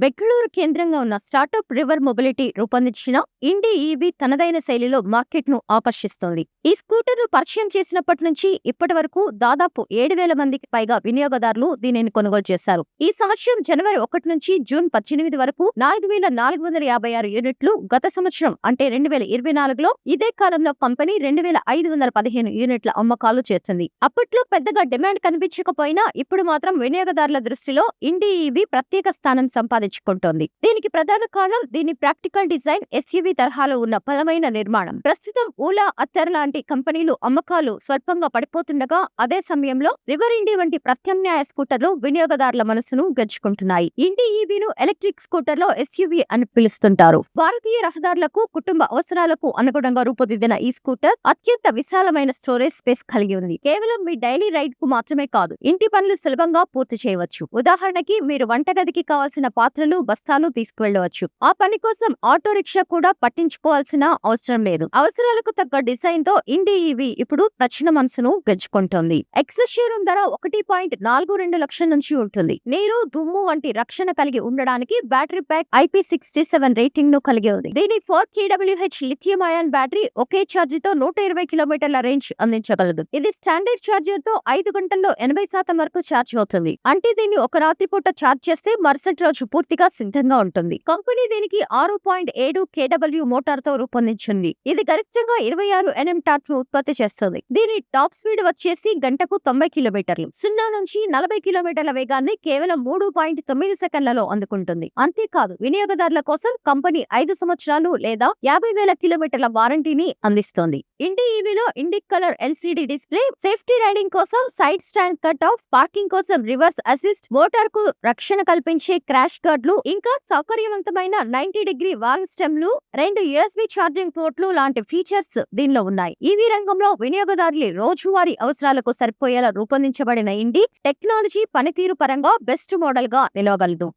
బెంగళూరు కేంద్రంగా ఉన్న startup river mobility రూపొందించిన ఇండిఈవి తనదైన శైలిలో మార్కెట్ను ఆకర్షిస్తోంది. ఈ స్కూటర్ పరిచయం చేసినప్పటి నుంచి ఇప్పటి వరకు దాదాపు ఏడు వేల మందికి పైగా వినియోగదారులు దీనిని కొనుగోలు చేశారు. ఈ సంవత్సరం జనవరి ఒకటి నుంచి జూన్ పద్దెనిమిది వరకు నాలుగు వేల నాలుగు వందల యాభై ఆరు యూనిట్లు గత సంవత్సరం అంటే రెండు వేల ఇరవై నాలుగులో ఇదే కాలంలో కంపెనీ రెండు వేల ఐదు వందల పదిహేను యూనిట్ల అమ్మకాలు చేస్తుంది. అప్పట్లో పెద్దగా డిమాండ్ కనిపించకపోయినా ఇప్పుడు మాత్రం వినియోగదారుల దృష్టిలో ఇండిఈవి ప్రత్యేక స్థానం సంపాదించుకుంటోంది దీనికి ప్రధాన కారణం దీని ప్రాక్టికల్ డిజైన్ ఎస్యూవీ తరహాలో ఉన్న బలమైన నిర్మాణం. ప్రస్తుతం ఊలా అత్తర్ లాంటి కంపెనీలు అమ్మకాలు స్వల్పంగా పడిపోతుండగా అదే సమయంలో రివర్ ఇండి వంటి ప్రత్యామ్నాయ స్కూటర్లు వినియోగదారుల మనసును గెలుచుకుంటున్నాయి ఇండి ఈవీను ఎలక్ట్రిక్ స్కూటర్లో ఎస్యూవీ అని పిలుస్తుంటారు. భారతీయ రహదారులకు కుటుంబ అవసరాలకు అనుగుణంగా రూపుదిద్దిన ఈ స్కూటర్ అత్యంత విశాలమైన స్టోరేజ్ స్పేస్ కలిగి ఉంది. కేవలం మీ డైలీ రైడ్కు మాత్రమే కాదు ఇంటి పనులు సులభంగా పూర్తి చేయవచ్చు. ఉదాహరణకి మీరు వంటగదికి కావాల్సిన పాత్ర పాత్రలు బస్తాలు తీసుకువెళ్ళవచ్చు. ఆ పని కోసం ఆటో రిక్షా కూడా పట్టించుకోవాల్సిన అవసరం లేదు. అవసరాలకు తగ్గ డిజైన్తో ఇండి ఇప్పుడు ప్రచన మనసును గెలుచుకుంటోంది ఎక్సెస్ షోరూమ్ ధర ఒకటి పాయింట్ నాలుగు రెండు లక్షల నుంచి ఉంటుంది. నీరు దుమ్ము వంటి రక్షణ కలిగి ఉండడానికి battery pack IP sixty seven రేటింగ్ను కలిగి ఉంది. దీని ఫోర్ కేడబ్ల్యూహెచ్ లిథియం అయాన్ బ్యాటరీ ఒకే ఛార్జ్తో నూట ఇరవై కిలోమీటర్ల రేంజ్ అందించగలదు. ఇది స్టాండర్డ్ ఛార్జర్తో ఐదు గంటల్లో ఎనభై శాతం వరకు ఛార్జ్ అవుతుంది. అంటే దీన్ని ఒక రాత్రి పూట ఛార్జ్ చేస్తే మరుసటి రోజు పూర్తిగా సిద్ధంగా ఉంటుంది. కంపెనీ దీనికి ఆరు పాయింట్ ఏడు కేడబ్ల్యూ మోటార్తో రూపొందించింది. ఇది గరిష్టంగా ఇరవై ఆరు ఎన్ఎం టార్క్ను ఉత్పత్తి చేస్తుంది. దీని టాప్ స్పీడ్ వచ్చేసి గంటకు తొంభై కిలోమీటర్లు. సున్నా నుంచి నలభై కిలోమీటర్ల వేగాన్ని కేవలం మూడు పాయింట్ తొమ్మిది సెకండ్లలో అందుకుంటుంది. అంతేకాదు వినియోగదారుల కోసం కంపెనీ ఐదు సంవత్సరాలు లేదా యాభై వేల కిలోమీటర్ల వారంటీని అందిస్తోంది. ఇండి ఈవీలో Indic colour LCD display safety riding కోసం side stand cut off parking కోసం రివర్స్ అసిస్ట్ మోటార్కు రక్షణ కల్పించే క్రాష్ గార్డ్లు ఇంకా సౌకర్యవంతమైన నైన్టీ డిగ్రీ వాల్ స్టెమ్లు రెండు యూఎస్బి ఛార్జింగ్ పోర్ట్లు లాంటి ఫీచర్స్ దీనిలో ఉన్నాయి. ఈవీ రంగంలో వినియోగదారుల రోజువారీ అవసరాలకు సరిపోయేలా రూపొందించబడిన ఇండి టెక్నాలజీ పనితీరు పరంగా బెస్ట్ మోడల్గా నిలవగలదు.